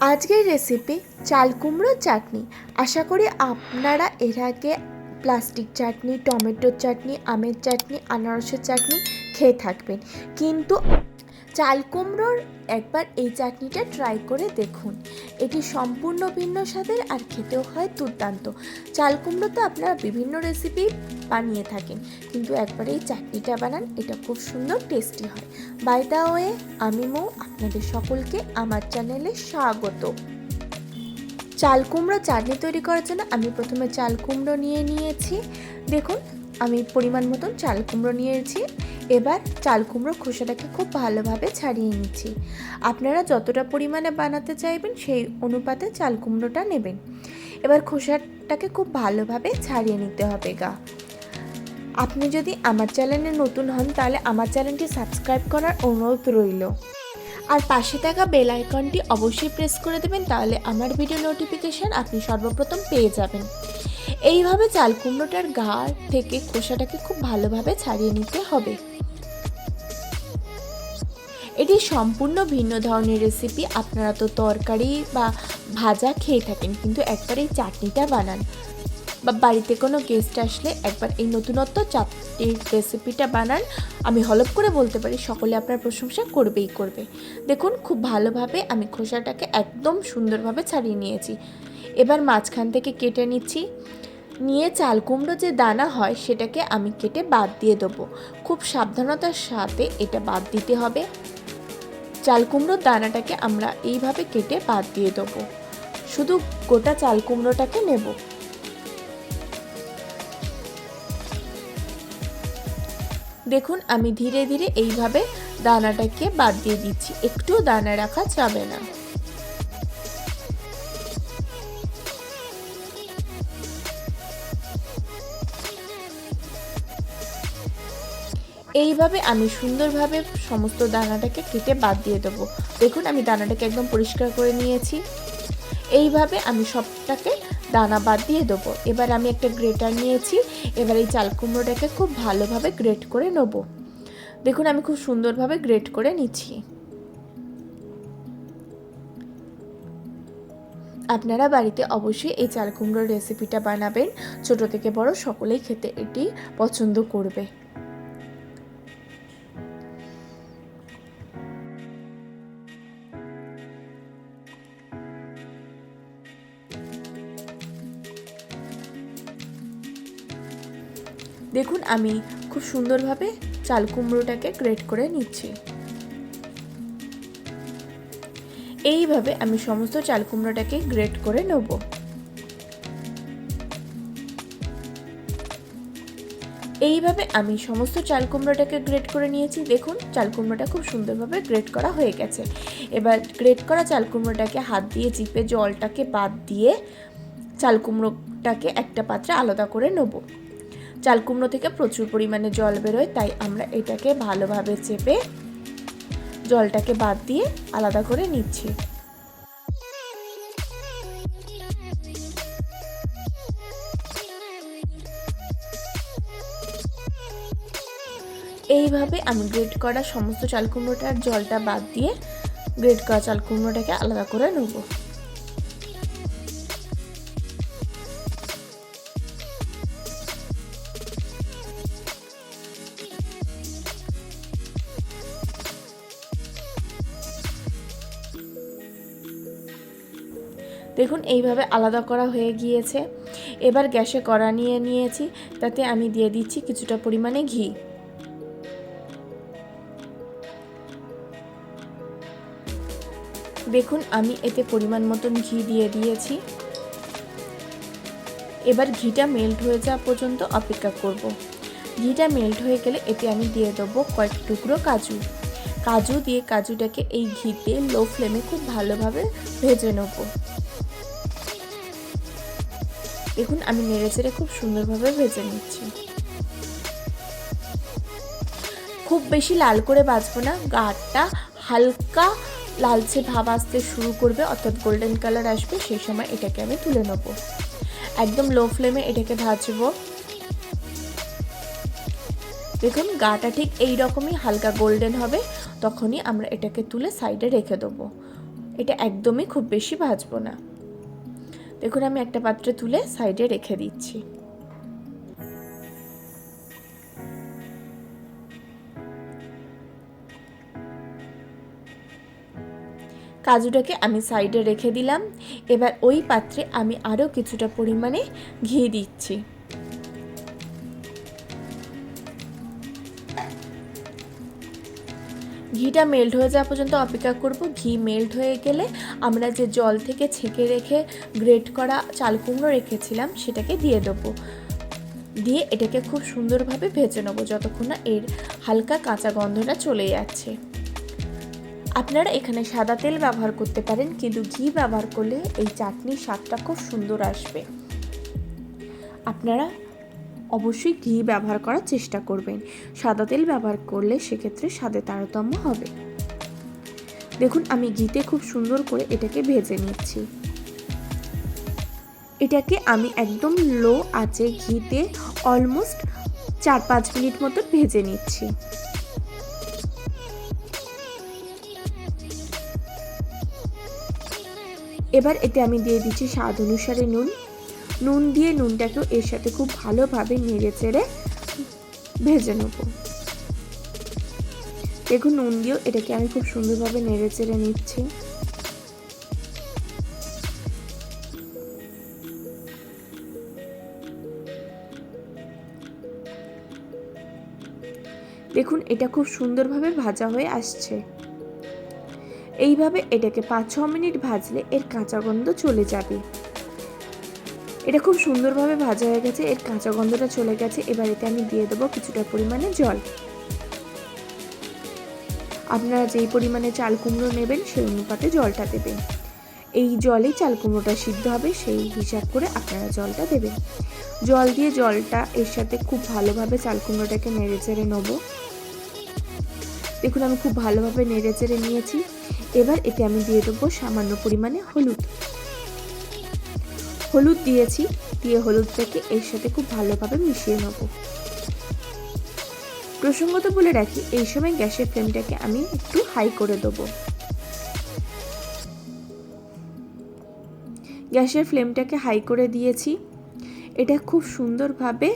আজকের রেসিপি চাল কুমড়োর চাটনি। আশা করি আপনারা এর আগে প্লাস্টিক চাটনি টমেটোর চাটনি, আমের চাটনি, আনারসের চাটনি খেয়ে থাকবেন। কিন্তু চাল কুমড়োর একবার এই চাটনিটা ট্রাই করে দেখুন। এটি সম্পূর্ণ ভিন্ন স্বাদের আর খেতেও হয় দুর্দান্ত। চাল কুমড়ো তো আপনারা বিভিন্ন রেসিপি বানিয়ে থাকেন, কিন্তু একবার এই চাটনিটা বানান, এটা খুব সুন্দর টেস্টি হয়। বাই দা ওয়ে আমি মৌ, আপনাদের সকলকে আমার চ্যানেলে স্বাগত। চাল কুমড়ো চাটনি তৈরি করার জন্য আমি প্রথমে চাল কুমড়ো নিয়ে নিয়েছি। দেখুন, আমি পরিমাণ মতন চাল কুমড়ো নিয়েছি। এবার চাল কুমড়ো খোসাটাকে খুব ভালোভাবে ছাড়িয়ে নিচ্ছি। আপনারা যতটা পরিমাণে বানাতে চাইবেন সেই অনুপাতে চাল কুমড়োটা নেবেন। এবার খোসাটাকে খুব ভালোভাবে ছাড়িয়ে নিতে হবে গা। আপনি যদি আমার চ্যানেলে নতুন হন, তাহলে আমার চ্যানেলটি সাবস্ক্রাইব করার অনুরোধ রইল। আর পাশে থাকা বেল আইকনটি অবশ্যই প্রেস করে দেবেন, তাহলে আমার ভিডিও নোটিফিকেশান আপনি সর্বপ্রথম পেয়ে যাবেন। এইভাবে চাল কুমড়োটার গা থেকে খোসাটাকে খুব ভালোভাবে ছাড়িয়ে নিতে হবে। এটি সম্পূর্ণ ভিন্ন ধরনের রেসিপি আপনারা তো তরকারি বা ভাজা খেয়ে থাকেন, কিন্তু একবার এই চাটনিটা বানান। বা বাড়িতে কোনো গেস্ট আসলে একবার এই নতুনত্ব চাটনির রেসিপিটা বানান। আমি হলপ করে বলতে পারি, সকলে আপনার প্রশংসা করবেই করবে। দেখুন, খুব ভালোভাবে আমি খোসাটাকে একদম সুন্দরভাবে ছাড়িয়ে নিয়েছি। এবার মাঝখান থেকে কেটে নিচ্ছি। নিয়ে চাল কুমড়ো যে দানা হয়, সেটাকে আমি কেটে বাদ দিয়ে দেবো। খুব সাবধানতার সাথে এটা বাদ দিতে হবে। চাল কুমড়োর দানাটাকে আমরা এইভাবে কেটে বাদ দিয়ে দেবো। শুধু গোটা চাল কুমড়োটাকে নেব। দেখুন, আমি ধীরে ধীরে এইভাবে দানাটাকে বাদ দিয়ে দিচ্ছি। একটু দানা রাখা যাবে না। এইভাবে আমি সুন্দরভাবে সমস্ত দানাটাকে কেটে বাদ দিয়ে দেবো। দেখুন, আমি দানাটাকে একদম পরিষ্কার করে নিয়েছি। এইভাবে আমি সবটাকে দানা বাদ দিয়ে দেবো। এবার আমি একটা গ্রেটার নিয়েছি। এবার এই চাল কুমড়োটাকে খুব ভালোভাবে গ্রেট করে নেব। দেখুন, আমি খুব সুন্দরভাবে গ্রেট করে নিচ্ছি। আপনারা বাড়িতে অবশ্যই এই চাল কুমড়োর রেসিপিটা বানাবেন। ছোট থেকে বড় সকলেই খেতে এটি পছন্দ করবে। দেখুন, আমি খুব সুন্দরভাবে চাল কুমড়োটাকে গ্রেট করে নিচ্ছি। এইভাবে আমি সমস্ত চাল কুমড়োটাকে গ্রেট করে নেব। এইভাবে আমি সমস্ত চাল কুমড়োটাকে গ্রেট করে নিয়েছি। দেখুন, চাল কুমড়োটা খুব সুন্দরভাবে গ্রেট করা হয়ে গেছে। এবার গ্রেট করা চাল কুমড়োটাকে হাত দিয়ে চিপে জলটাকে বাদ দিয়ে চাল কুমড়োটাকে একটা পাত্রে আলাদা করে নেব। চাল কুমড়ো থেকে প্রচুর পরিমাণে জল বেরোয়, তাই আমরা এটাকে ভালোভাবে চেপে জলটাকে বাদ দিয়ে আলাদা করে নিচ্ছি। এইভাবে আমি গ্রেড করা সমস্ত চাল কুমড়োটার জলটা বাদ দিয়ে গ্রেড করা চাল কুমড়োটাকে আলাদা করে নেব। দেখুন, এইভাবে আলাদা করা হয়ে গিয়েছে। এবার গ্যাসে কড়া নিয়ে নিয়েছি, তাতে আমি দিয়ে দিচ্ছি কিছুটা পরিমাণে ঘি। দেখুন, আমি এতে পরিমাণ মতন ঘি দিয়ে দিয়েছি। এবার ঘিটা মেল্ট হয়ে যাওয়া পর্যন্ত অপেক্ষা করব। ঘিটা মেল্ট হয়ে গেলে এতে আমি দিয়ে দেবো কয়েক টুকরো কাজু। কাজু দিয়ে কাজুটাকে এই ঘিতে লো ফ্লেমে খুব ভালোভাবে ভেজে নেব। দেখুন, আমি নেড়ে চেড়ে খুব সুন্দরভাবে ভেজে নিচ্ছি। খুব বেশি লাল করে বাজবো না গাটা হালকা লালচে ভাব আসতে শুরু করবে, অর্থাৎ গোল্ডেন কালার আসবে, সেই সময় এটাকে আমি তুলে নেব। একদম লো ফ্লেমে এটাকে ভাজবো। দেখুন, গাটা ঠিক এই রকমই হালকা গোল্ডেন হবে, তখনই আমরা এটাকে তুলে সাইডে রেখে দেবো। এটা একদমই খুব বেশি ভাজবো না। দেখুন আমি একটা পাত্রে তুলে সাইডে রেখে দিচ্ছি। কাজুটাকে আমি সাইডে রেখে দিলাম। এবার ওই পাত্রে আমি আরও কিছুটা পরিমাণে ঘি দিচ্ছি। ঘিটা মেল্ট হয়ে যাওয়া পর্যন্ত অপেক্ষা করব। ঘি মেল্ট হয়ে গেলে আমরা যে জল থেকে ছেঁকে রেখে গ্রেট করা চাল কুমড়ো রেখেছিলাম, সেটাকে দিয়ে দেবো। দিয়ে এটাকে খুব সুন্দরভাবে ভেজে নেব যতক্ষণ না এর হালকা কাঁচা গন্ধটা চলে যাচ্ছে। আপনারা এখানে সাদা তেল ব্যবহার করতে পারেন, কিন্তু ঘি ব্যবহার করলে এই চাটনির স্বাদটা খুব সুন্দর আসবে। আপনারা অবশ্যই ঘি ব্যবহার করার চেষ্টা করবেন। সাদা তেল ব্যবহার করলে সেক্ষেত্রে স্বাদে তারতম্য হবে। দেখুন, আমি ঘিতে খুব সুন্দর করে এটাকে ভেজে নিচ্ছি। এটাকে আমি একদম লো আছে ঘিতে অলমোস্ট চার পাঁচ মিনিট মতো ভেজে নিচ্ছি। এবার এতে আমি দিয়ে দিচ্ছি স্বাদ অনুসারে নুন। নুন দিয়ে নুনটাকেও এর সাথে খুব ভালোভাবে নেড়ে চেড়ে ভেজে নেব। দেখুন, নুন দিয়েও এটাকে আমি খুব সুন্দরভাবে নেড়ে চেড়ে নিচ্ছি। দেখুন, এটা খুব সুন্দরভাবে ভাজা হয়ে আসছে। এইভাবে এটাকে পাঁচ ছ মিনিট ভাজলে এর কাঁচা গন্ধ চলে যাবে। এটা খুব সুন্দরভাবে ভাজা হয়ে গেছে। এর কাঁচা গন্ধটা চলে গেছে। এবার এতে আমি দিয়ে দেবো কিছুটা পরিমাণে জল। আপনারা যেই পরিমাণে চাল কুমড়ো নেবেন, সেই অনুপাতে জলটা দেবেন। এই জলেই চাল কুমড়োটা সিদ্ধ হবে, সেই হিসাব করে আপনারা জলটা দেবেন। জল দিয়ে জলটা এর সাথে খুব ভালোভাবে চাল কুমড়োটাকে নেড়ে চেড়ে নেব। দেখুন, আমি খুব ভালোভাবে নেড়ে চেড়ে নিয়েছি। এবার এতে আমি দিয়ে দেবো সামান্য পরিমাণে হলুদ। হলুদ দিয়েছি, দিয়ে হলুদটাকে এর সাথে খুব ভালোভাবে মিশিয়ে নেব। প্রসঙ্গত বলে রাখি, এই সময় গ্যাসের ফ্লেমটাকে আমি একটু হাই করে দেবো। গ্যাসের ফ্লেমটাকে হাই করে দিয়েছি। এটা খুব সুন্দরভাবে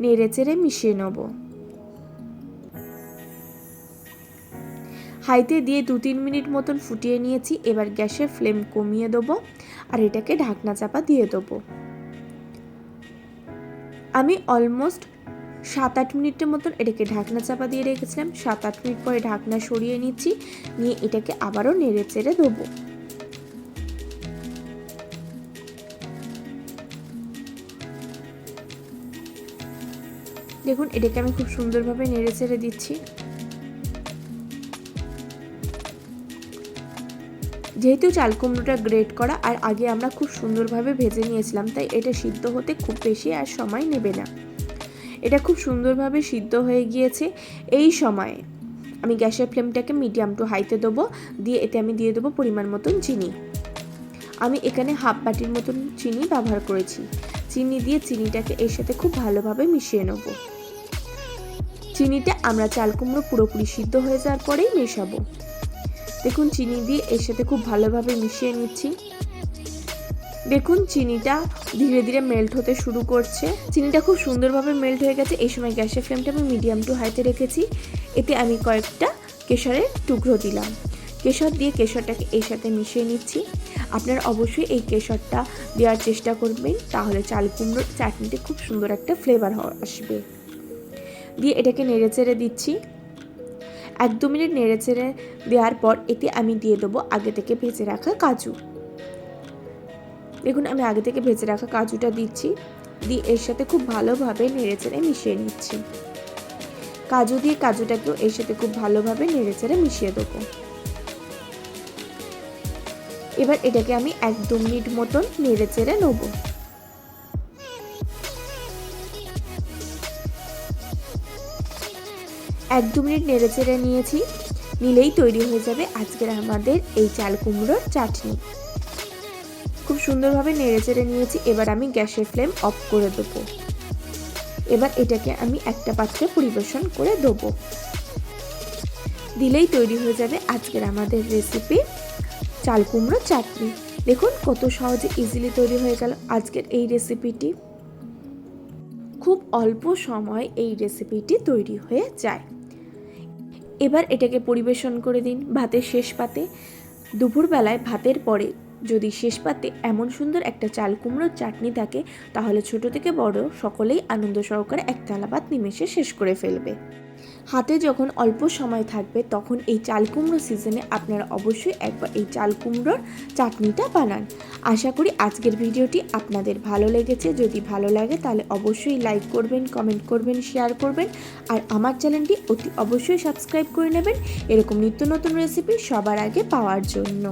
নেড়ে চেড়ে মিশিয়ে নেব। হাইতে দিয়ে দু তিন মিনিট মতন ফুটিয়ে নিয়েছি, এবার গ্যাসের ফ্লেম কমিয়ে দেবো আর এটাকে ঢাকনা চাপা দিয়ে দেবো। আমি অলমোস্ট সাত আট মিনিটের মতন এটাকে ঢাকনা চাপা দিয়ে রেখেছিলাম, সাত আট মিনিট পরে ঢাকনা সরিয়ে নিচ্ছি, নিয়ে এটাকে আবারও নেড়ে চেড়ে দেবো। দেখুন, এটাকে আমি খুব সুন্দরভাবে নেড়ে চেড়ে দিচ্ছি। যেহেতু চাল কুমড়োটা গ্রেট করা, আর আগে আমরা খুব সুন্দরভাবে ভেজে নিয়েছিলাম, তাই এটা সিদ্ধ হতে খুব বেশি আর সময় নেবে না। এটা খুব সুন্দরভাবে সিদ্ধ হয়ে গিয়েছে। এই সময়ে আমি গ্যাসের ফ্লেমটাকে মিডিয়াম টু হাইতে দেবো, দিয়ে এতে আমি দিয়ে দেবো পরিমাণ মতন চিনি। আমি এখানে হাফ বাটির মতন চিনি ব্যবহার করেছি। চিনি দিয়ে চিনিটাকে এর সাথে খুব ভালোভাবে মিশিয়ে নেব। চিনিটা আমরা চাল কুমড়ো পুরোপুরি সিদ্ধ হয়ে যাওয়ার পরেই মেশাবো। দেখুন, চিনি দিয়ে এর সাথে খুব ভালোভাবে মিশিয়ে নিচ্ছি। দেখুন, চিনিটা ধীরে ধীরে মেল্ট হতে শুরু করছে। চিনিটা খুব সুন্দরভাবে মেল্ট হয়ে গেছে। এই সময় গ্যাসের ফ্লেমটা আমি মিডিয়াম টু হাইতে রেখেছি। এতে আমি কয়েকটা কেশরের টুকরো দিলাম। কেশর দিয়ে কেশরটাকে এর সাথে মিশিয়ে নিচ্ছি। আপনারা অবশ্যই এই কেশরটা দেওয়ার চেষ্টা করবেন, তাহলে চাল কুমড়োর চাটনিতে খুব সুন্দর একটা ফ্লেভার আসবে। দিয়ে এটাকে নেড়ে চেড়ে দিচ্ছি। এক দু মিনিট নেড়ে চেড়ে দেওয়ার পর এতে আমি দিয়ে দেবো আগে থেকে ভেজে রাখা কাজু। দেখুন, আমি আগে থেকে ভেজে রাখা কাজুটা দিচ্ছি। দিয়ে এর সাথে খুব ভালোভাবে নেড়ে চেড়ে মিশিয়ে নিচ্ছি। কাজু দিয়ে কাজুটাকেও এর সাথে খুব ভালোভাবে নেড়ে চেড়ে মিশিয়ে দেবো। এবার এটাকে আমি এক দু মিনিট মতন নেড়ে চেড়ে নেব। এক দু মিনিট নেড়ে চেড়ে নিয়েছি। নিলেই তৈরি হয়ে যাবে আজকের আমাদের এই চাল কুমড়োর চাটনি। খুব সুন্দরভাবে নেড়ে চেড়ে নিয়েছি, এবার আমি গ্যাসের ফ্লেম অফ করে দেবো। এবার এটাকে আমি একটা পাত্রে পরিবেশন করে দেবো। দিলেই তৈরি হয়ে যাবে আজকের আমাদের রেসিপি চাল কুমড়ো চাটনি। দেখুন কত সহজে ইজিলি তৈরি হয়ে গেল আজকের এই রেসিপিটি খুব অল্প সময় এই রেসিপিটি তৈরি হয়ে যায়। এবার এটাকে পরিবেশন করে দিন ভাতের শেষ পাতে। দুপুরবেলায় ভাতের পরে যদি শেষ পাতে এমন সুন্দর একটা চাল কুমড়োর চাটনি থাকে, তাহলে ছোট থেকে বড় সকলেই আনন্দ সহকারে এক থালা ভাত নিমেষে শেষ করে ফেলবে। হাতে যখন অল্প সময় থাকবে তখন এই চাল কুমড়ো সিজনে আপনারা অবশ্যই একবার এই চাল কুমড়োর চাটনিটা বানান। আশা করি আজকের ভিডিওটি আপনাদের ভালো লেগেছে। যদি ভালো লাগে তাহলে অবশ্যই লাইক করবেন, কমেন্ট করবেন, শেয়ার করবেন আর আমার চ্যানেলটি অতি অবশ্যই সাবস্ক্রাইব করে নেবেন। এরকম নিত্য নতুন রেসিপি সবার আগে পাওয়ার জন্য।